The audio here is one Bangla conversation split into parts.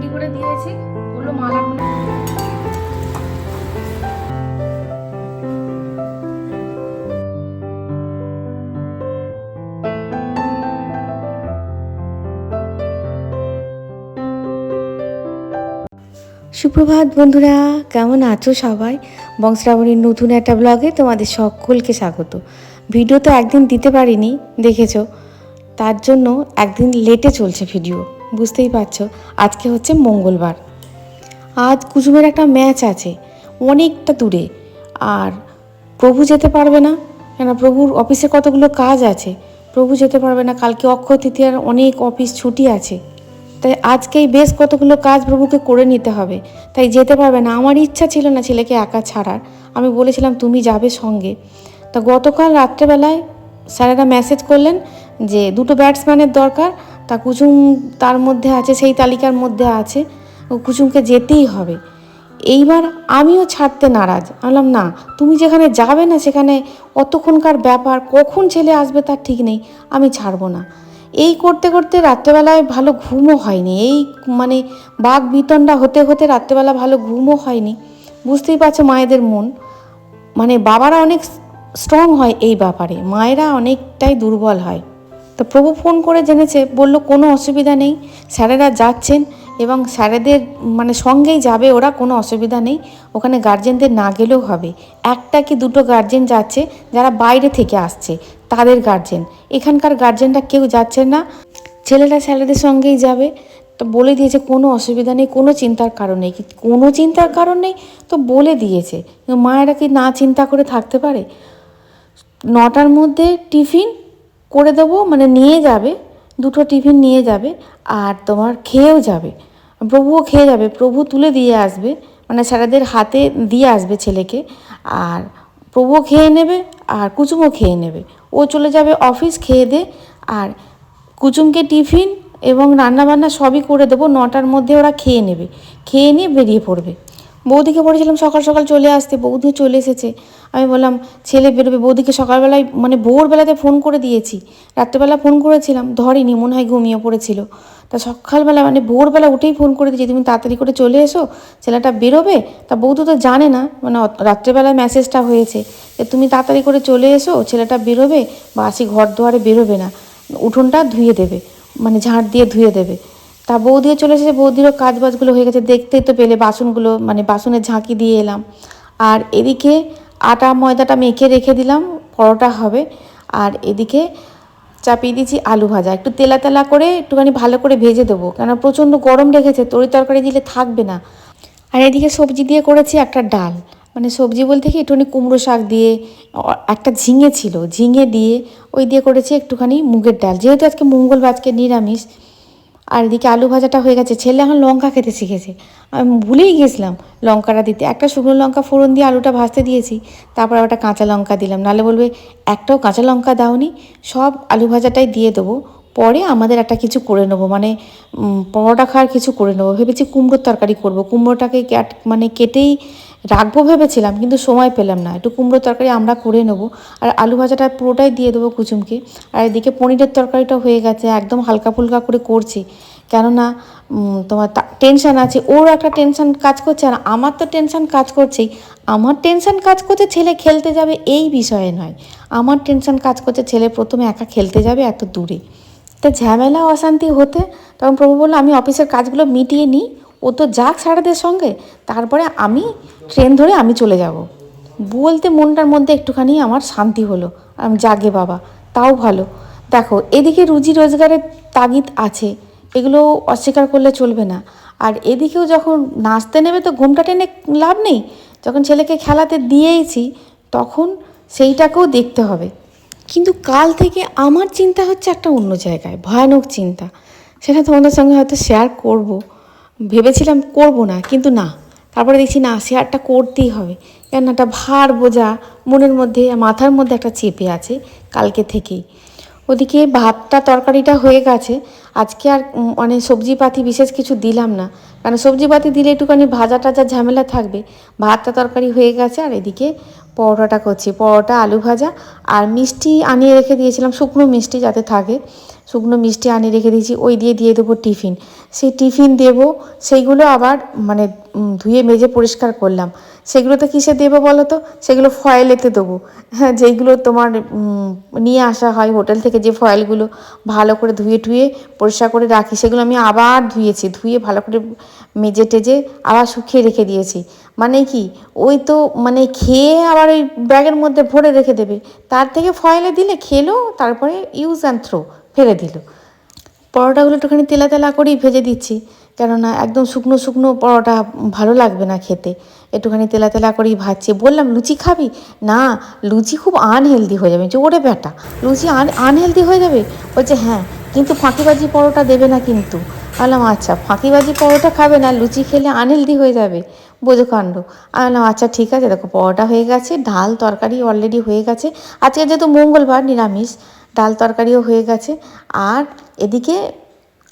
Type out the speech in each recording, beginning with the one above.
রেডি করে দিয়েছি। বলল মালাগুলো সুপ্রভাত বন্ধুরা, কেমন আছো সবাই? বংশরাবণীর নতুন একটা ব্লগে তোমাদের সকলকে স্বাগত। ভিডিও তো একদিন দিতে পারিনি, দেখেছ? তার জন্য একদিন লেটে চলছে ভিডিও বুঝতেই পারছ, আজকে হচ্ছে মঙ্গলবার। আজ কুসুমের একটা ম্যাচ আছে, অনেকটা দূরে। আর প্রভু যেতে পারবে না কেন প্রভুর অফিসে কতগুলো কাজ আছে, প্রভু যেতে পারবে না। কালকে অক্ষয় তৃতীয়ার অনেক অফিস ছুটি আছে। তাই আজকেই বেশ কতগুলো কাজ প্রভুকে করে নিতে হবে। তাই যেতে পারবে না। আমার ইচ্ছা ছিল না ছেলেকে একা ছাড়ার। আমি বলেছিলাম, তুমি যাবে সঙ্গে। তা গতকাল রাত্রেবেলায় স্যারেরা মেসেজ করলেন যে, দুটো ব্যাটসম্যানের দরকার তা কুসুম তার মধ্যে আছে, সেই তালিকার মধ্যে আছে। ও কুসুমকে যেতেই হবে। এইবার আমিও ছাড়তে নারাজ। বললাম না, তুমি যেখানে যাবে না সেখানে অতক্ষণকার ব্যাপার, কখন ছেলে আসবে তার ঠিক নেই, আমি ছাড়বো না। এই করতে করতে রাত্রেবেলায় ভালো ঘুমও হয়নি। এই মানে বাঘ বিতণ্ডা হতে হতে রাত্রেবেলা ভালো ঘুমও হয়নি। বুঝতেই পারছ মায়েদের মন। মানে বাবারা অনেক স্ট্রং হয় এই ব্যাপারে। মায়েরা অনেকটাই দুর্বল হয়। তো প্রভু ফোন করে জেনেছে, বলল, কোনো অসুবিধা নেই, স্যারেরা যাচ্ছেন এবং স্যারেদের মানে সঙ্গেই যাবে ওরা, কোনো অসুবিধা নেই, ওখানে গার্জেনদের না গেলেও হবে। একটা কি দুটো গার্জেন যাচ্ছে, যারা বাইরে থেকে আসছে, তাদের গার্জেন এখানকার গার্জেনরা কেউ যাচ্ছে না, ছেলেরা স্যারেদের সঙ্গেই যাবে। তো বলে দিয়েছে, কোনো অসুবিধা নেই, কোনো চিন্তার কারণ নেই। কোনো চিন্তার কারণ নেই? তো বলে দিয়েছে। মায়েরা কি না চিন্তা করে থাকতে পারে? নটার মধ্যে টিফিন করে দেবো মানে নিয়ে যাবে, দুটো টিফিন নিয়ে যাবে আর তোমার খেয়েও যাবে। প্রভুও খেয়ে যাবে, প্রভু তুলে দিয়ে আসবে মানে স্যারেদের হাতে দিয়ে আসবে ছেলেকে। আর প্রভুও খেয়ে নেবে আর কুচুমও খেয়ে নেবে। ও চলে যাবে অফিস খেয়ে দে আর কুচুমকে টিফিন এবং রান্নাবান্না সবই করে দেবো, নটার মধ্যে ওরা খেয়ে নেবে, খেয়ে নিয়ে বেরিয়ে পড়বে। বৌদিকে বলেছিলাম সকাল সকাল চলে আসতে, বৌদি চলে এসেছে। আমি বললাম, ছেলে বেরোবে। বৌদিকে সকালবেলায় মানে ভোরবেলাতে ফোন করে দিয়েছি। রাত্রেবেলা ফোন করেছিলাম, ধরেনি, মনে হয় ঘুমিয়ে পড়েছিল। তা সকালবেলা মানে ভোরবেলা উঠেই ফোন করে দিয়েছি, তুমি তাড়াতাড়ি করে চলে এসো, ছেলেটা বেরোবে? তা বৌদি তো জানে না মানে রাত্রেবেলায় মেসেজটা হয়েছে যে, তুমি তাড়াতাড়ি করে চলে এসো, ছেলেটা বেরোবে, বা আসি ঘর দুয়ারে বেরোবে না। উঠোনটা ধুয়ে দেবে মানে ঝাঁট দিয়ে ধুয়ে দেবে। তা বৌদিও চলে এসেছে, বৌদিরও কাজ বাজগুলো হয়ে গেছে, দেখতেই তো পেলে বাসনগুলো মানে বাসনের ঝাঁকি দিয়ে এলাম। আর এদিকে আটা, ময়দাটা মেখে রেখে দিলাম, পরোটা হবে। আর এদিকে চাপিয়ে দিয়েছি আলু ভাজা। একটু তেলা তেলা করে একটুখানি ভালো করে ভেজে দেবো কেন প্রচণ্ড গরম রেখেছে, তরি তরকারি দিলে থাকবে না। আর এদিকে সবজি দিয়ে করেছি একটা ডাল। মানে সবজি বলতে কি, একটুখানি কুমড়ো শাক দিয়ে একটা ঝিঙে ছিল, ঝিঙে দিয়ে ওই দিয়ে করেছি একটুখানি মুগের ডাল। যেহেতু আজকে মঙ্গলবার, আজকে নিরামিষ আর এদিকে আলু ভাজাটা হয়ে গেছে। ছেলে এখন লঙ্কা খেতে শিখেছে। আমি ভুলেই গেছিলাম লঙ্কাটা দিতে। একটা শুকনো লঙ্কা ফোড়ন দিয়ে আলুটা ভাজতে দিয়েছি, তারপর একটা কাঁচা লঙ্কা দিলাম। নাহলে বলবে, একটাও কাঁচা লঙ্কা দাওনি, সব আলু ভাজাটাই দিয়ে দেবো। পরে আমাদের একটা কিছু করে নেব। মানে পরোটা খাওয়ার কিছু করে নেব। ভেবেছি কুমড়োর তরকারি করব। কুমড়োটাকে মানে কেটেই রাখব ভেবেছিলাম, কিন্তু সময় পেলাম না। একটু কুমড়ো তরকারি আমরা করে নেব। আর আলু ভাজাটা পুরোটাই দিয়ে দেবো কুচুমকে। আর এদিকে পনিরের তরকারিটা হয়ে গেছে, একদম হালকা ফুলকা করে করছি। কেননা তোমার টেনশন আছে। ওর একটা টেনশন কাজ করছে, আর আমার তো টেনশন কাজ করছেই। আমার টেনশান কাজ করছে ছেলে খেলতে যাবে এই বিষয়ে নয়। আমার টেনশন কাজ করছে ছেলে প্রথমে একা খেলতে যাবে এত দূরে। তা ঝামেলা, অশান্তি হতে তখন প্রভু বলল, আমি অফিসের কাজগুলো মিটিয়ে নিই ও তো যাক স্যারেদের সঙ্গে, তারপরে আমি ট্রেন ধরে আমি চলে যাব। বলতে মনটার মধ্যে একটুখানি আমার শান্তি হলো। আমি জাগে বাবা, তাও ভালো। দেখো, এদিকে রুজি রোজগারের তাগিদ আছে, এগুলো অস্বীকার করলে চলবে না। আর এদিকেও যখন নাচতে নেবে তো ঘুমটা টেনে লাভ নেই। যখন ছেলেকে খেলাতে দিয়েইছি, তখন সেইটাকেও দেখতে হবে। কিন্তু কাল থেকে আমার চিন্তা হচ্ছে একটা অন্য জায়গায়, ভয়ানক চিন্তা। সেটা তোমাদের সঙ্গে হয়তো শেয়ার করব। ভেবেছিলাম করব না, কিন্তু না। তারপরে দেখছি না শেয়ারটা করতেই হবে। কেন একটা ভার বোঝা মনের মধ্যে, মাথার মধ্যে একটা চেপে আছে কালকে থেকেই। ওদিকে ভাতটা, তরকারিটা হয়ে গেছে। আজকে আর মানে সবজিপাতি বিশেষ কিছু দিলাম না। কারণ সবজিপাতি দিলে একটুখানি ভাজা টাজা ঝামেলা থাকবে। ভাতটা, তরকারি হয়ে গেছে, আর এদিকে পরোটাটা করছি। পরোটা, আলু ভাজা আর মিষ্টি আনিয়ে রেখে দিয়েছিলাম, শুকনো মিষ্টি যাতে থাকে। শুকনো মিষ্টি আনিয়ে রেখে দিয়েছি, ওই দিয়ে দিয়ে দেবো টিফিন। সেই টিফিন দেব, সেইগুলো আবার মানে ধুয়ে মেজে পরিষ্কার করলাম। সেগুলোতে কিসে দেবো বলো তো? সেগুলো ফয়েলেতে দেবো। হ্যাঁ যেইগুলো তোমার নিয়ে আসা হয় হোটেল থেকে যে ফয়েলগুলো ভালো করে ধুয়ে টুয়ে পরিষ্কার করে রাখি, সেগুলো আমি আবার ধুয়েছি। ধুয়ে ভালো করে মেজে টেজে আবার শুকিয়ে রেখে দিয়েছি। মানে কি? ওই তো মানে খেয়ে আবার ওই ব্যাগের মধ্যে ভরে রেখে দেবে। তার থেকে ফয়েলে দিলে খেলো, তারপরে ইউজ অ্যান্ড থ্রো ফেলে দিল। পরোটাগুলো একটুখানি তেলা তেলা করেই ভেজে দিচ্ছি, কেননা একদম শুকনো শুকনো পরোটা ভালো লাগবে না খেতে। একটুখানি তেলা তেলা করেই ভাজছি। বললাম, লুচি খাবি? না, লুচি খুব আনহেলদি হয়ে যাবে। ওরে বেটা লুচি আন আনহেলদি হয়ে যাবে? বলছে হ্যাঁ কিন্তু ফাঁকিবাজি পরোটা দেবে না কিন্তু। বললাম আচ্ছা ফাঁকিবাজি পরোটা খাবে না, লুচি খেলে আনহেলদি হয়ে যাবে? বোঝো কাণ্ড আমি বললাম আচ্ছা ঠিক আছে, দেখো, পরোটা হয়ে গেছে, ডাল তরকারি অলরেডি হয়ে গেছে। আজকে যেহেতু মঙ্গলবার, নিরামিষ, ডাল তরকারিও হয়ে গেছে। আর এদিকে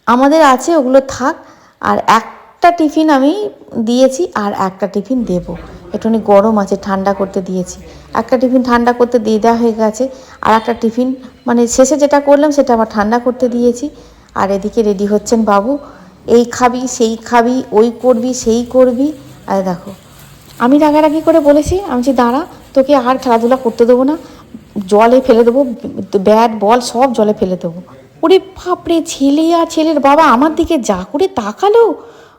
আমাদের আছে, ওগুলো থাক, আর একটা টিফিন আমি দিয়েছি, আর একটা টিফিন দেব। একটুখানি গরম আছে, ঠান্ডা করতে দিয়েছি। একটা টিফিন ঠান্ডা করতে দিয়ে দেওয়া হয়ে গেছে, আর একটা টিফিন মানে শেষে যেটা করলাম, সেটা আবার ঠান্ডা করতে দিয়েছি। আর এদিকে রেডি হচ্ছেন বাবু। এই খাবি, সেই খাবি, ওই করবি, সেই করবি। আর দেখো, আমি রাগারাগি করে বলেছি, আমি যে দাঁড়া, তোকে আর খেলাধুলা করতে দেবো না। জলে ফেলে দেবো, ব্যাট, বল সব জলে ফেলে দেবো। ওরে বাপরে, ছেলে আর ছেলের বাবা আমার দিকে যা করে তাকালো।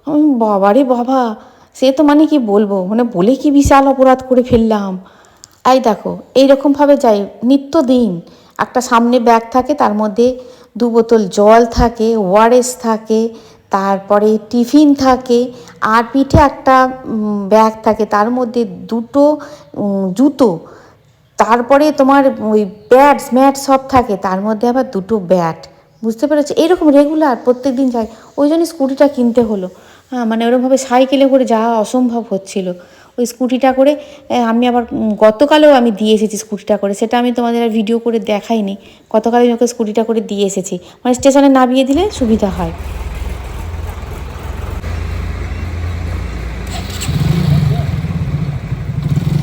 আমি বাবারে বাবা, সে তো মানে কি বলব? মানে বলে কি বিশাল অপরাধ করে ফেললাম। এই দেখো, এইরকমভাবে যাই, নিত্যদিন একটা সামনে ব্যাগ থাকে, তার মধ্যে দু বোতল জল থাকে ওআরএস থাকে, তারপরে টিফিন থাকে, আর পিঠে একটা ব্যাগ থাকে, তার মধ্যে দুটো জুতো। তারপরে তোমার ওই ব্যাটস ম্যাট সব থাকে, তার মধ্যে আবার দুটো ব্যাট। বুঝতে পেরেছ? এরকম রেগুলার প্রত্যেক দিন যাই ওই জন্য স্কুটিটা কিনতে হলো। হ্যাঁ মানে ওরকমভাবে সাইকেলে করে যাওয়া অসম্ভব হচ্ছিল। ওই স্কুটিটা করে আমি আবার গতকালেও আমি দিয়ে এসেছি স্কুটিটা করে, সেটা আমি তোমাদের আর ভিডিও করে দেখাইনি। গতকাল আমি ওকে স্কুটিটা করে দিয়ে এসেছি। মানে স্টেশনে নামিয়ে দিলে সুবিধা হয়।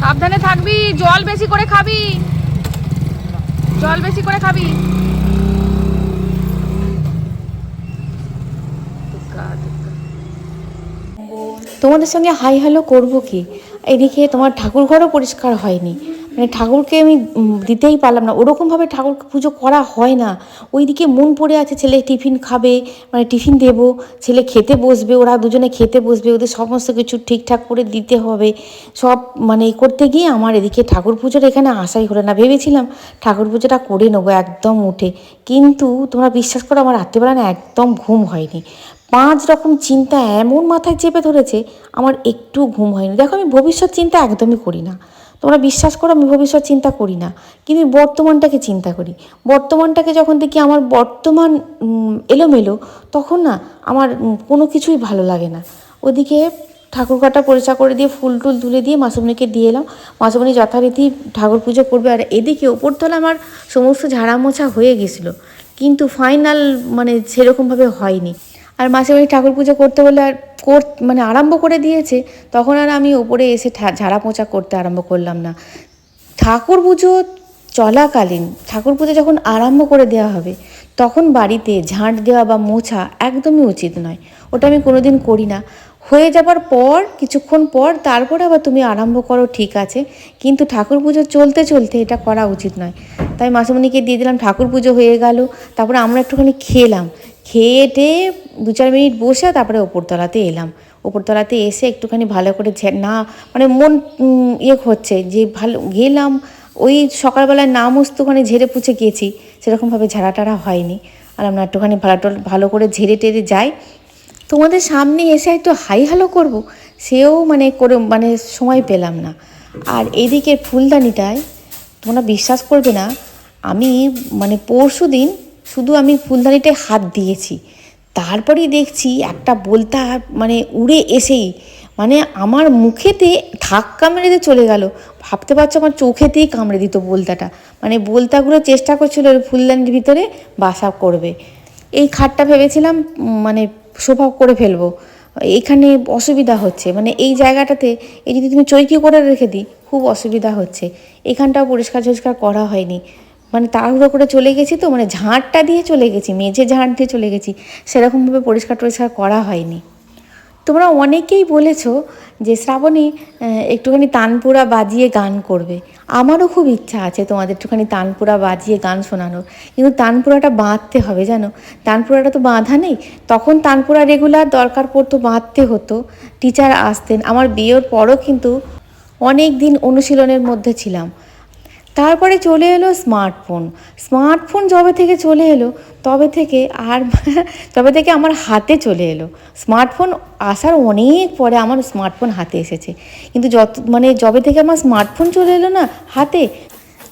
সাবধানে থাকবি, জল বেশি করে খাবি। জল বেশি করে খাবি। তোমাদের সঙ্গে হাই হ্যালো করব কি? এদিকে তোমার ঠাকুর ঘরও পরিষ্কার হয়নি। মানে ঠাকুরকে আমি দিতেই পারলাম না। ওরকমভাবে ঠাকুর পুজো করা হয় না। ওইদিকে মন পড়ে আছে, ছেলে টিফিন খাবে মানে টিফিন দেবো, ছেলে খেতে বসবে, ওরা দুজনে খেতে বসবে, ওদের সমস্ত কিছু ঠিকঠাক করে দিতে হবে। সব মানে করতে গিয়ে আমার এদিকে ঠাকুর পুজোর এখানে আশাই হলো না। ভেবেছিলাম ঠাকুর পুজোটা করে নেব একদম উঠে। কিন্তু তোমরা বিশ্বাস করো, আমার রাত্রিবেলা না একদম ঘুম হয়নি। পাঁচ রকম চিন্তা এমন মাথায় চেপে ধরেছে, আমার একটু ঘুম হয়নি। দেখো, আমি ভবিষ্যৎ চিন্তা একদমই করি না। তোমরা বিশ্বাস করো, আমি ভবিষ্যৎ চিন্তা করি না। কিন্তু বর্তমানটাকে চিন্তা করি। বর্তমানটাকে যখন দেখি আমার বর্তমান এলোমেলো, তখন না আমার কোনো কিছুই ভালো লাগে না। ওদিকে ঠাকুরঘরটা পরিষ্কার করে দিয়ে ফুল টুল তুলে দিয়ে মাসুমনিকে দিয়ে এলাম। মাসুমনি যথারীতি ঠাকুর পুজো করবে। আর এদিকে ওপরতলা আমার সমস্ত ঝাড়া মোছা হয়ে গেছিল। কিন্তু ফাইনাল মানে সেরকমভাবে হয়নি। আর মাসে বাড়ি ঠাকুর পুজো করতে বলে আর কর মানে আরম্ভ করে দিয়েছে, তখন আর আমি ওপরে এসে ঝাড়া পোঁছা করতে আরম্ভ করলাম না। ঠাকুর পুজো চলাকালীন, ঠাকুর পুজো যখন আরম্ভ করে দেওয়া হবে, তখন বাড়িতে ঝাঁট দেওয়া বা মোছা একদমই উচিত নয়। ওটা আমি কোনোদিন করি না। হয়ে যাবার পর, কিছুক্ষণ পর, তারপরে আবার তুমি আরম্ভ করো, ঠিক আছে। কিন্তু ঠাকুর পুজো চলতে চলতে এটা করা উচিত নয়। তাই মাসুমণিকে দিয়ে দিলাম, ঠাকুর পুজো হয়ে গেল, তারপরে আমরা একটুখানি খেলাম। খেয়ে দু চার মিনিট বসে তারপরে ওপরতলাতে এলাম। ওপরতলাতে এসে একটুখানি ভালো করে না মানে মন ইয়ে হচ্ছে যে ভালো, গেলাম, ওই সকালবেলায় না মস্তখানে ঝেড়ে পুছে গেছি, সেরকমভাবে ঝাড়া টাড়া হয়নি। আর আমরা একটুখানি ভালো ভালো করে ঝেড়ে টেড়ে যাই। তোমাদের সামনে এসে একটু হাই হ্যালো করব, সেও মানে করে মানে সময় পেলাম না। আর এইদিকে ফুলদানিটায় তোমরা বিশ্বাস করবে না, আমি মানে পরশু দিন শুধু আমি ফুলদানিটায় হাত দিয়েছি। তারপরেই দেখছি একটা বলতা মানে উড়ে এসেই মানে আমার মুখেতে ধাক্কা মেরে দিয়ে চলে গেল। ভাবতে পারছ আমার চোখেতেই কামড়ে দিত বলতাটা। মানে বলতাগুলো চেষ্টা করছিল ফুলদানির ভিতরে, বাসা করবে। এই খাটটা ভেবেছিলাম মানে শোভা করে ফেলব। এখানে অসুবিধা হচ্ছে। মানে এই জায়গাটাতে, এই যদি তুমি চৈকি করে রেখে দিই, খুব অসুবিধা হচ্ছে। এখানটাও পরিষ্কার ঝরিষ্কার করা হয়নি। মানে তাড়াহুড়ো করে চলে গেছি তো মানে ঝাঁটটা দিয়ে চলে গেছি, মেঝে ঝাঁট দিয়ে চলে গেছি। সেরকমভাবে পরিষ্কার টরিষ্কার করা হয়নি। তোমরা অনেকেই বলেছ যে শ্রাবণী একটুখানি তানপুরা বাজিয়ে গান করবে। আমারও খুব ইচ্ছা আছে তোমাদের একটুখানি তানপুরা বাজিয়ে গান শোনানোর। কিন্তু তানপুরাটা বাঁধতে হবে, জানো? তানপুরাটা তো বাঁধা নেই। তখন তানপুরা রেগুলার দরকার পড়তো, বাঁধতে হতো। টিচার আসতেন। আমার বিয়ের পরও কিন্তু অনেক দিন অনুশীলনের মধ্যে ছিলাম। তারপরে চলে এলো স্মার্টফোন স্মার্টফোন যবে থেকে চলে এলো, তবে থেকে আর তবে থেকে আমার হাতে চলে এলো। স্মার্টফোন আসার অনেক পরে আমার স্মার্টফোন হাতে এসেছে। কিন্তু যত মানে যবে থেকে আমার স্মার্টফোন চলে এলো না, হাতে,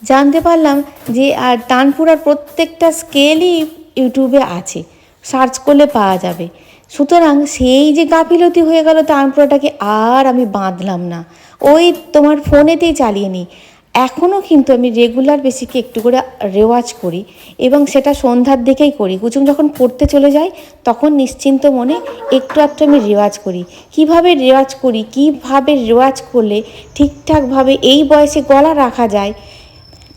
জানতে পারলাম যে আর তানপুরার প্রত্যেকটা স্কেলই ইউটিউবে আছে। সার্চ করলে পাওয়া যাবে। সুতরাং সেই যে গাফিলতি হয়ে গেল তানপুরাটাকে আর আমি বাঁধলাম না। ওই তোমার ফোনেতেই চালিয়ে নিই। এখনও কিন্তু আমি রেগুলার বেসিকে একটু করে রেওয়াজ করি এবং সেটা সন্ধ্যার দিকেই করি। কুচুম যখন পড়তে চলে যাই তখন নিশ্চিন্ত মনে একটু একটু আমি রেওয়াজ করি। কীভাবে রেওয়াজ করি, কীভাবে রেওয়াজ করলে ঠিকঠাকভাবে এই বয়সে গলা রাখা যায়,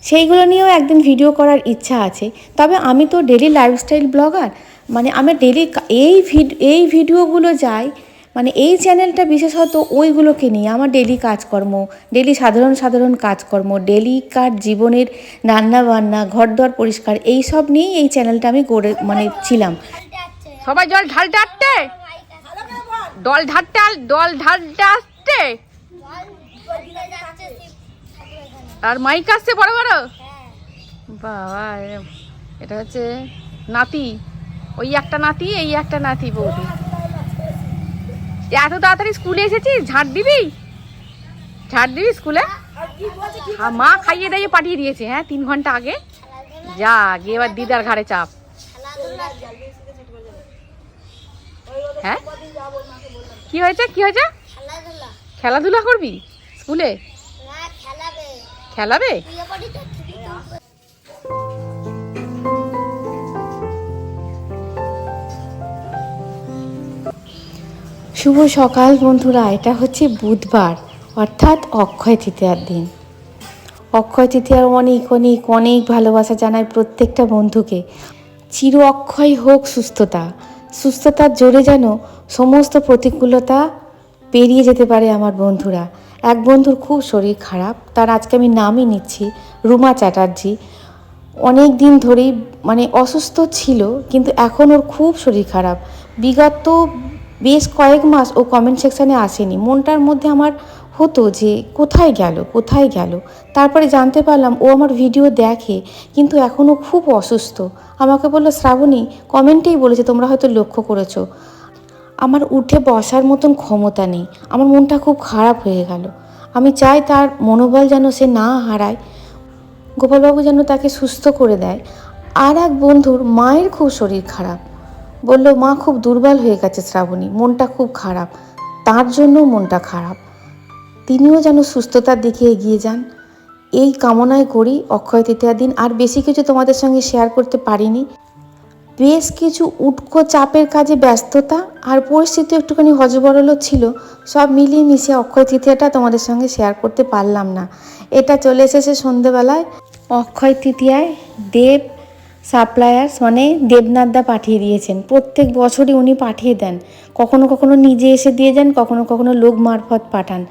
সেইগুলো নিয়েও একদিন ভিডিও করার ইচ্ছা আছে। তবে আমি তো ডেলি লাইফস্টাইল ব্লগার মানে আমি ডেলি এই ভিড এই ভিডিওগুলো যাই মানে এই চ্যানেলটা বিশেষত ওইগুলোকে নিয়ে আমার ডেলি কাজকর্ম ডেলি সাধারণ সাধারণ কাজকর্ম ডেলিকার জীবনের রান্না বান্না ঘর দর পরিষ্কার, এই সব নিয়েই এই চ্যানেলটা আমি গড়ে মানে ছিলাম। সবাই জল ঢালতে আসতে দল ঢালতে দল ঢালতে আসতে আর মাইক আসছে বড় বড়? বাবা এটা হচ্ছে নাতি। ওই একটা নাতি, এই একটা নাতি বৌদি। এত তাড়াতাড়ি স্কুলে এসেছিস ঝাড় দিবি? ঝাড় দিবি স্কুলে? মা খাইয়ে দাইয়ে পাঠিয়ে দিয়েছে হ্যাঁ তিন ঘণ্টা আগে। যা গিয়ে এবার দিদার ঘাড়ে চাপ। হ্যাঁ? কি হয়েছে? কি হয়েছে? খেলাধুলা। করবি? স্কুলে? খেলাবে। শুভ সকাল বন্ধুরা, এটা হচ্ছে বুধবার, অর্থাৎ অক্ষয় তৃতীয়ার দিন। অক্ষয় তৃতীয়ার অনেক অনেক অনেক ভালোবাসা জানাই প্রত্যেকটা বন্ধুকে। চির অক্ষয় হোক সুস্থতা। সুস্থতার জোরে যেন সমস্ত প্রতিকূলতা পেরিয়ে যেতে পারে আমার বন্ধুরা। এক বন্ধুর খুব শরীর খারাপ, তার আজকে আমি নামই নিচ্ছি, রুমা চ্যাটার্জি। অনেক দিন ধরেই মানে অসুস্থ ছিল, কিন্তু এখন ওর খুব শরীর খারাপ। বিগত বেশ কয়েক মাস ও কমেন্ট সেকশানে আসেনি। মনটার মধ্যে আমার হতো যে, কোথায় গেল কোথায় গেল? তারপরে জানতে পারলাম ও আমার ভিডিও দেখে, কিন্তু এখনও খুব অসুস্থ। আমাকে বলল, শ্রাবণী কমেন্টেই বলেছে, তোমরা হয়তো লক্ষ্য করেছ। আমার উঠে বসার মতন ক্ষমতা নেই। আমার মনটা খুব খারাপ হয়ে গেল। আমি চাই তার মনোবল যেন সে না হারায়। গোপালবাবু যেন তাকে সুস্থ করে দেয়। আর এক বন্ধুর মায়ের খুব শরীর খারাপ। বলল, মা খুব দুর্বল হয়ে গেছে শ্রাবণী, মনটা খুব খারাপ, তার জন্য মনটা খারাপ। তিনিও যেন সুস্থতার দিকে এগিয়ে যান। এই কামনায় করি অক্ষয় তৃতীয়ার দিন, আর বেশি কিছু তোমাদের সঙ্গে শেয়ার করতে পারিনি। বেশ কিছু উটকো চাপের কাজে ব্যস্ততা আর পরিস্থিতি একটুখানি হজবরলও ছিল, সব মিলিয়ে মিশিয়ে অক্ষয় তৃতীয়াটা তোমাদের সঙ্গে শেয়ার করতে পারলাম না। এটা চলে এসেছে সন্ধেবেলায়। অক্ষয় তৃতীয়ায় দেব সাপ্লায়ার্স মানে দেবনাথদা পাঠিয়ে দিয়েছেন। প্রত্যেক বছরই উনি পাঠিয়ে দেন। কখনো কখনো নিজে এসে দিয়ে যান, কখনো কখনো লোক মারফত পাঠান।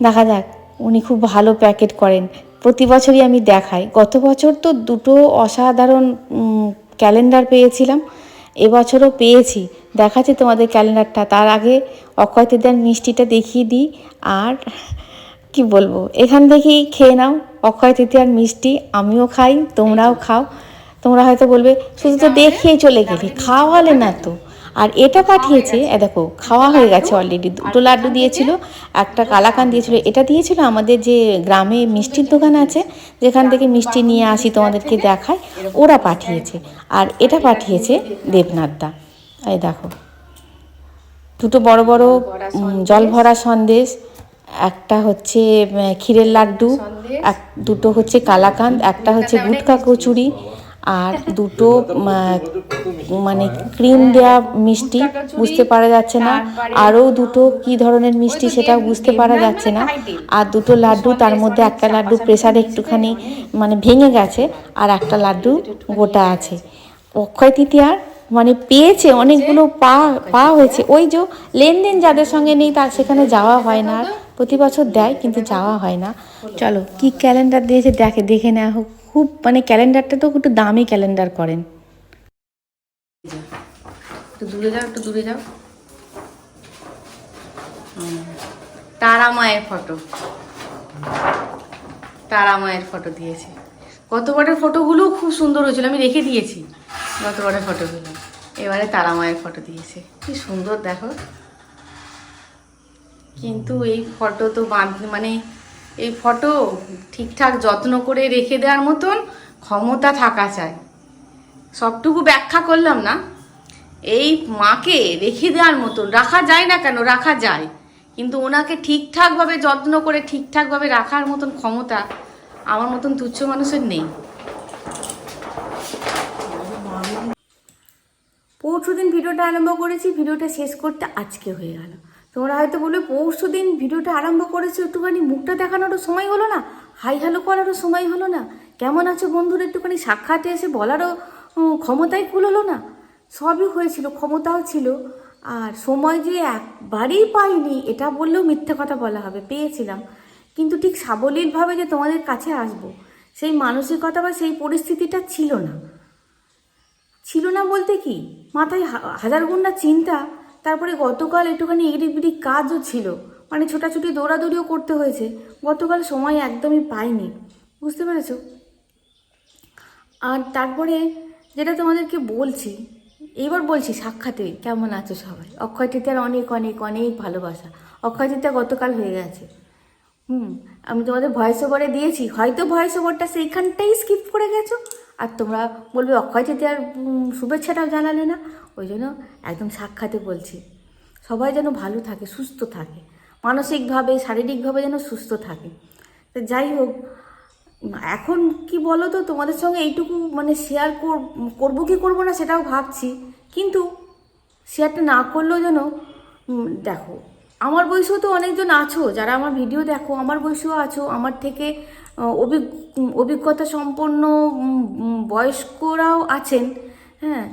দেখা যাক, উনি খুব ভালো প্যাকেট করেন। প্রতি বছরই আমি দেখাই। গত বছর তো দুটো অসাধারণ ক্যালেন্ডার পেয়েছিলাম। এবছরও পেয়েছি। দেখাচ্ছি তোমাদের ক্যালেন্ডারটা। তার আগে অক্ষয় তৃতীয়ার মিষ্টিটা দেখিয়ে দিই। আর কি বলব? এখান থেকেই খেয়ে নাও। অক্ষয় তৃতীয়ার মিষ্টি, আমিও খাই, তোমরাও খাও। তোমরা হয়তো বলবে শুধু তো দেখিয়ে চলে গেলে খাওয়ালে না তো। আর এটা পাঠিয়েছে এ দেখো খাওয়া হয়ে গেছে অলরেডি দুটো লাড্ডু দিয়েছিল একটা কালাকান দিয়েছিল। এটা দিয়েছিল আমাদের যে গ্রামে মিষ্টির দোকান আছে যেখান থেকে মিষ্টি নিয়ে আসি তোমাদেরকে দেখায় ওরা পাঠিয়েছে। আর এটা পাঠিয়েছে। দেবনাথদা। এই দেখো। দুটো বড় বড় জল ভরা সন্দেশ একটা হচ্ছে ক্ষীরের লাড্ডু এক দুটো হচ্ছে কালাকান্দ একটা হচ্ছে গুটকা কচুরি আর দুটো মানে ক্রিম দেওয়া মিষ্টি বুঝতে পারা যাচ্ছে না। আরও দুটো কি ধরনের মিষ্টি সেটা বুঝতে পারা যাচ্ছে না। আর দুটো লাড্ডু, তার মধ্যে একটা লাড্ডু প্রেসার একটুখানি মানে ভেঙে গেছে, আর একটা লাড্ডু গোটা আছে। অক্ষয় তৃতীয়ার মানে পেয়েছে, অনেকগুলো পা পা হয়েছে। ওই যে লেনদেন যাদের সঙ্গে নেই, তার সেখানে যাওয়া হয় না। প্রতি বছর দেয়, কিন্তু যাওয়া হয় না। চলো, কি ক্যালেন্ডার দিয়েছে, দেখে দেখে নেওয়া হোক। খুব মানে ক্যালেন্ডারটা তো একটু দামি ক্যালেন্ডার করেন। একটু দূরে যাও, একটু দূরে যাও। তারা মায়ের ফটো। তারা মায়ের ফটো দিয়েছে। গতবারের ফটোগুলো খুব সুন্দর হয়েছিল, আমি রেখে দিয়েছি গতবারের ফটোগুলো। এবারে তারা মায়ের ফটো দিয়েছে। কি সুন্দর, দেখো। কিন্তু এই ফটো তো বাঁধ মানে এই ফটো ঠিকঠাক যত্ন করে রেখে দেওয়ার মতন ক্ষমতা থাকা চাই। সবটুকু ব্যাখ্যা করলাম না। এই মাকে রেখে দেওয়ার মতন, রাখা যায় না কেন? রাখা যায়। কিন্তু ওনাকে ঠিকঠাকভাবে যত্ন করে ঠিকঠাকভাবে রাখার মতন ক্ষমতা আমার মতন তুচ্ছ মানুষের নেই। পরশু দিন ভিডিওটা আরম্ভ করেছি। ভিডিওটা শেষ করতে আজকে হয়ে গেল। তোমরা হয়তো বলবে, পরশু দিন ভিডিওটা আরম্ভ করেছ, একটুখানি মুখটা দেখানোরও সময় হলো না? হাই হ্যালো করারও সময় হলো না? কেমন আছো বন্ধুরা? একটুখানি সাক্ষাতে এসে বলারও ক্ষমতাই কুল হলো না? সবই হয়েছিল, ক্ষমতাও ছিল। আর সময় যে একবারেই পাইনি, এটা বললেও মিথ্যে কথা বলা হবে, পেয়েছিলাম। কিন্তু ঠিক সাবলীলভাবে যে তোমাদের কাছে আসব, সেই মানসিকতা বা সেই পরিস্থিতিটা ছিল না। ছিল না বলতে কি? মাথায় হাজার গুণা চিন্তা তারপরে গতকাল একটুখানি এদিক বিদিক কাজও ছিল। মানে ছোটাছুটি দৌড়াদৌড়িও করতে হয়েছে। গতকাল সময় একদমই পাইনি। বুঝতে পেরেছ? আর তারপরে যেটা তোমাদেরকে বলছি এইবার বলছি সাক্ষাতে কেমন আছো সবাই? অক্ষয় তৃতীয়ার অনেক অনেক অনেক ভালোবাসা। অক্ষয় তৃতীয়া গতকাল হয়ে গেছে। হুম, আমি তোমাদের ভয়েস ওভারে দিয়েছি। হয়তো ভয়েস ওভারটা সেইখানটাই স্কিপ করে গেছো। আর তোমরা বলবে অক্ষয় উম, শুভেচ্ছাটাও জানালে না? ওই জন্য একদম সাক্ষাতে বলছি সবাই যেন ভালো থাকে সুস্থ থাকে মানসিকভাবে শারীরিকভাবে যেন সুস্থ থাকে। তো যাই হোক এখন কি বলো তো তোমাদের সঙ্গে এইটুকু মানে শেয়ার করব কি করব না সেটাও ভাবছি কিন্তু শেয়ারটা না করলেও যেন দেখো আমার বয়সেও তো অনেকজন আছো, যারা আমার ভিডিও দেখো, আমার বয়সেও আছো, আমার থেকে অভিজ্ঞতা সম্পন্ন বয়স্করাও আছেন হ্যাঁ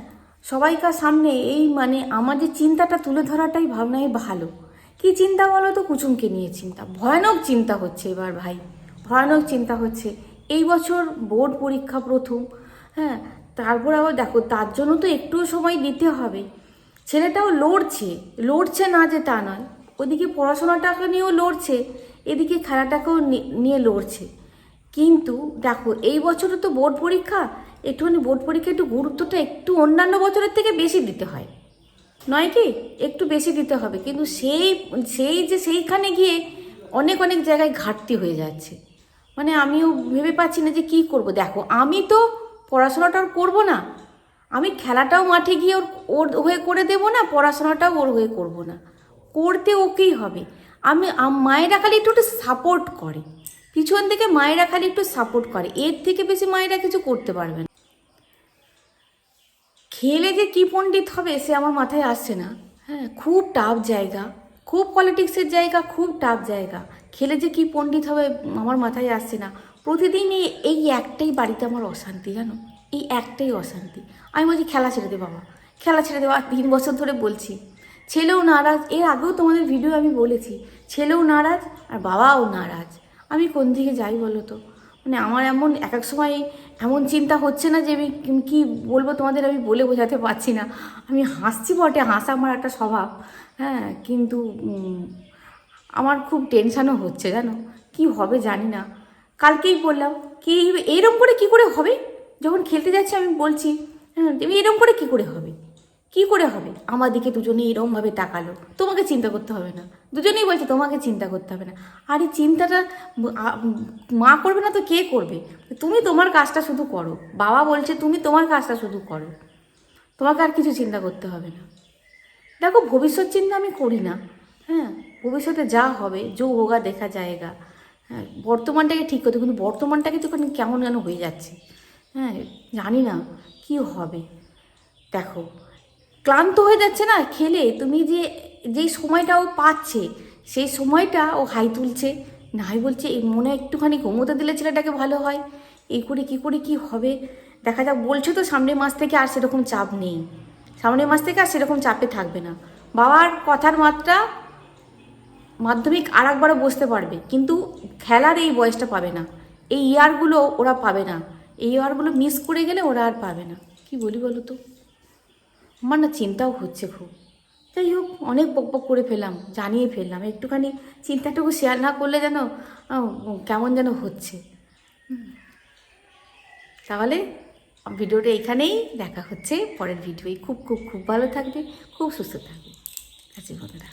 সবাইকার সামনে এই মানে আমার যে চিন্তাটা তুলে ধরাটাই ভাবনাই ভালো। কি চিন্তা বলো তো? কুচুমকে নিয়ে চিন্তা, ভয়ানক চিন্তা হচ্ছে এবার ভাই, ভয়ানক চিন্তা হচ্ছে। এই বছর বোর্ড পরীক্ষা প্রথম হ্যাঁ তারপর আবার দেখো, তার জন্য তো একটুও সময় দিতে হবে। ছেলেটাও লড়ছে লড়ছে না যে তা নয়। ওদিকে পড়াশোনাটাকে নিয়েও লড়ছে, এদিকে খেলাটাকেও নিয়ে লড়ছে। কিন্তু দেখো, এই বছরও তো বোর্ড পরীক্ষা, একটুখানি বোর্ড পরীক্ষা একটু গুরুত্বটা একটু অন্যান্য বছরের থেকে বেশি দিতে হয়। নয় কি? একটু বেশি দিতে হবে। কিন্তু সেই সেই যে সেইখানে গিয়ে অনেক অনেক জায়গায় ঘাটতি হয়ে যাচ্ছে। মানে আমিও ভেবে পাচ্ছি না যে কি করব। দেখো, আমি তো পড়াশোনাটা আর করব না। আমি খেলাটাও মাঠে গিয়ে ওর ওর হয়ে করে দেবো না, পড়াশোনাটাও ওর হয়ে করব না। করতে ওকেই হবে। আমি মায়েরা খালি একটু একটু সাপোর্ট করে। পিছন থেকে মায়েরা খালি একটু সাপোর্ট করে। এর থেকে বেশি মায়েরা কিছু করতে পারবে না। খেলে যে কী পণ্ডিত হবে সে আমার মাথায় আসছে না। হ্যাঁ খুব টাফ জায়গা। খুব পলিটিক্সের জায়গা, খুব টাফ জায়গা। খেলে যে কী পণ্ডিত হবে আমার মাথায় আসছে না। প্রতিদিন এই এই একটাই বাড়িতে আমার অশান্তি, জানো? এই একটাই অশান্তি। আমি বলছি, খেলা ছেড়ে দে বাবা। খেলা ছেড়ে দেওয়া তিন বছর ধরে বলছি। ছেলেও নারাজ, এর আগেও তোমাদের ভিডিও আমি বলেছি, ছেলেও নারাজ আর বাবাও নারাজ। আমি কোন দিকে যাই বলো তো? মানে আমার এমন, এক এক সময় এমন চিন্তা হচ্ছে না যে আমি কি- বলব তোমাদের আমি বলে বোঝাতে পারছি না। আমি হাসছি বটে, হাসা আমার একটা স্বভাব। হ্যাঁ কিন্তু আমার খুব টেনশানও হচ্ছে, জানো? কি হবে জানি না। কালকেই বললাম, কি এইরকম করে কি করে হবে? যখন খেলতে যাচ্ছি আমি বলছি হ্যাঁ এরকম করে কি করে হবে? কি করে হবে? আমার দিকে দুজনে এরমভাবে তাকালো। তোমাকে চিন্তা করতে হবে না। দুজনেই বলছে, তোমাকে চিন্তা করতে হবে না। আর এই চিন্তাটা মা করবে না তো কে করবে? তুমি তোমার কাজটা শুধু করো। বাবা বলছে, তুমি তোমার কাজটা শুধু করো। তোমাকে আর কিছু চিন্তা করতে হবে না। দেখো, ভবিষ্যৎ চিন্তা আমি করি না। হ্যাঁ ভবিষ্যতে যা হবে, যো হোগা দেখা জায়গা হ্যাঁ বর্তমানটাকে ঠিক করতে, কিন্তু বর্তমানটাকে তো কেমন যেন হয়ে যাচ্ছে। হ্যাঁ জানি না কি হবে। দেখো ক্লান্ত হয়ে যাচ্ছে না খেলে? তুমি যে যেই সময়টা ও পাচ্ছে, সেই সময়টা ও হাই তুলছে। নাই বলছে, এই মনে একটুখানি ঘুমোতে দিলে ছেলেটাকে ভালো হয়। এই করে কি করে কি হবে? দেখা যাক, বলছে তো সামনের মাস থেকে আর সেরকম চাপ নেই। সামনের মাস থেকে আর সেরকম চাপে থাকবে না। বাবার কথার মাত্রা মাধ্যমিক আর একবারও বসতে পারবে, কিন্তু খেলার এই বয়সটা পাবে না। এই ইয়ারগুলো ওরা পাবে না। এই ইয়ারগুলো মিস করে গেলে ওরা আর পাবে না। কি বলি বলো তো? আমার না চিন্তাও হচ্ছে খুব যাই হোক, অনেক বক বক করে ফেলাম জানিয়ে ফেললাম। একটুখানি চিন্তাটুকু শেয়ার না করলে যেন কেমন যেন হচ্ছে। তাহলে ভিডিওটা এখানেই দেখা হচ্ছে। পরের ভিডিওই খুব খুব খুব ভালো থাকবে, খুব সুস্থ থাকবে। আজকে বন্ধুরা।